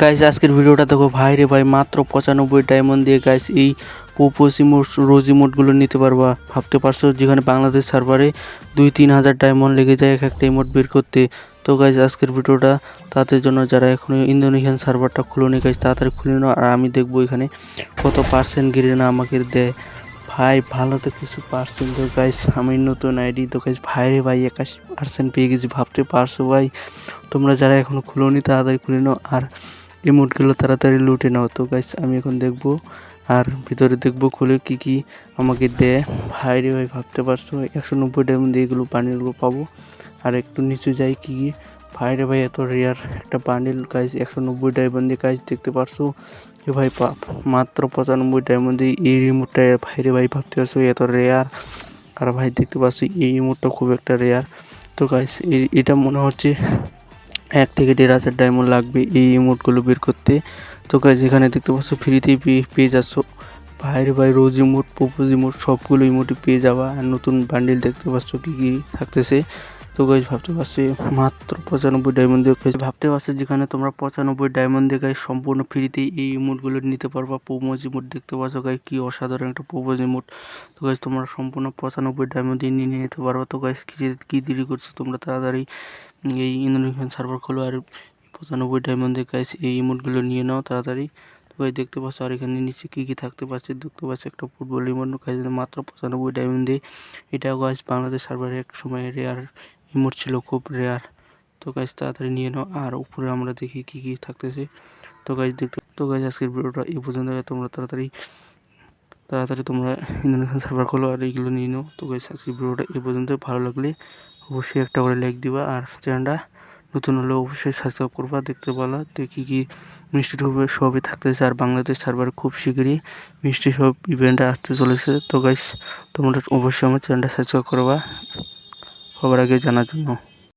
Guys আজকের ভিডিওটা দেখো ভাই রে ভাই, মাত্র পঁচানব্বই ডায়মন্ড দিয়ে গাইস এই পোপোসিমোট রোজিমোটগুলো নিতে পারবা। ভাবতে পারছ যেখানে বাংলাদেশ সার্ভারে দুই তিন হাজার ডায়মন্ড লেগে যায় এক একটা ইমোট বের করতে। তো গাইজ আজকের ভিডিওটা তাদের জন্য যারা এখনও ইন্দোনেশিয়ান সার্ভারটা খুলোনি গাইজ তাড়াতাড়ি খুলে নাও আর আমি দেখব এখানে কত পার্সেন্ট গিরে না আমাকে দেয়। ভাই, ভালো তো কিছু পার্সেন্ট তো গাইজ আমি নতুন আইডি তো গাইজ ভাই রে ভাই, একাশি পার্সেন্ট পেয়ে গেছি, ভাবতে পারছ ভাই? তোমরা যারা এখনও খুলোনি, তাড়াতাড়ি খুলে নাও আর রিমোটগুলো তাড়াতাড়ি লুটে নাও। তো গাইস আমি এখন দেখব আর ভিতরে দেখব খুলে কি কি আমাকে দেয়। ভাই রে ভাই, ভাবতে পারছ? একশো নব্বই ডায়মন্ড এগুলো বান্ডিলগুলো পাবো। আর একটু নিচু যাই কি ভাই রে ভাই, এত রেয়ার একটা বান্ডিল গাইস একশো নব্বই ডায়মন্ড গাইস দেখতে পারছ? যে ভাই মাত্র পঁচানব্বই ডায়মন্ড এই রিমোটটা ভাই রে ভাই, ভাবতে পারছ? এত রেয়ার আর ভাই, দেখতে পাচ্ছি, এই রিমোটটা খুব একটা রেয়ার তো গাইস এটা মনে হচ্ছে এক থেকে দেড় হাজার ডায়মন্ড লাগবে এই ইমোটগুলো বের করতে। তো গাইজ এখানে দেখতে পাচ্ছ ফ্রিতেই পেয়ে যাচ্ছ। ভাইয়ের ভাই রোজ ইমোট পোপোজ ইমোট সবগুলো ইমোটই পেয়ে যাওয়া আর নতুন বান্ডিল দেখতে পাচ্ছ কী কী থাকতেছে। তো গাইজ ভাবতে পারছি মাত্র পঁচানব্বই ডায়মন্ড দিয়ে গাইজ ভাবতে পারছ যেখানে তোমরা পঁচানব্বই ডায়মন্ড দিয়ে গাইজ সম্পূর্ণ ফ্রিতেই এই ইমোটগুলো নিতে পারবা। পোমোজ ইমোট দেখতে পাচ্ছ গাইজ কি অসাধারণ একটা পোপোজ ইমোট তো গাইজ তোমরা সম্পূর্ণ পঁচানব্বই ডায়মন্ড দিয়ে নিয়ে নিতে পারবা। তো গাইজ কি কী দেরি করছ তোমরা তাড়াতাড়ি এই ইন্দোনেশিয়ান সার্ভার খোলো আর পঁচানব্বই ডায়মন্ডের গাইস এই ইমোটগুলো নিয়ে নাও তাড়াতাড়ি। গাইস দেখতে পাচ্ছ আর এখানে নিচে কী কী থাকতে পারছে? দেখতে পাচ্ছ একটা ফুটবল ইমোট গাইস মাত্র পঁচানব্বই ডায়মন্ড দিয়ে এটা গাইস বাংলাদেশ সার্ভারে এক সময় রেয়ার ইমোট ছিল খুব রেয়ার তো গাইস তাড়াতাড়ি নিয়ে নাও। আর উপরে আমরা দেখি কি কি থাকতেছে। তো গাইস দেখতে, তো গাইস আজকের ভিডিওটা এই পর্যন্ত। তোমরা তাড়াতাড়ি তাড়াতাড়ি তোমরা ইন্দোনেশিয়ান সার্ভার খোলো আর এইগুলো নিয়ে নাও। তো গাইস আজকের ভিডিওটা এই পর্যন্ত। ভালো লাগলে অবশ্যই একটা করে লাইক দিবা। আর চ্যানেলটা নতুন হলে অবশ্যই সাবস্ক্রাইব করবা। দেখতে পালা, দেখি কি মিষ্টি হবে সবই থাকতেছে। আর বাংলাদেশ সার্ভার খুব শীঘ্রই মিষ্টি সব ইভেন্ট আসতে চলেছে। তো গাইস তোমরা অবশ্যই আমার চ্যানেলটা সাবস্ক্রাইব করবা। সবার আগে জানার জন্য।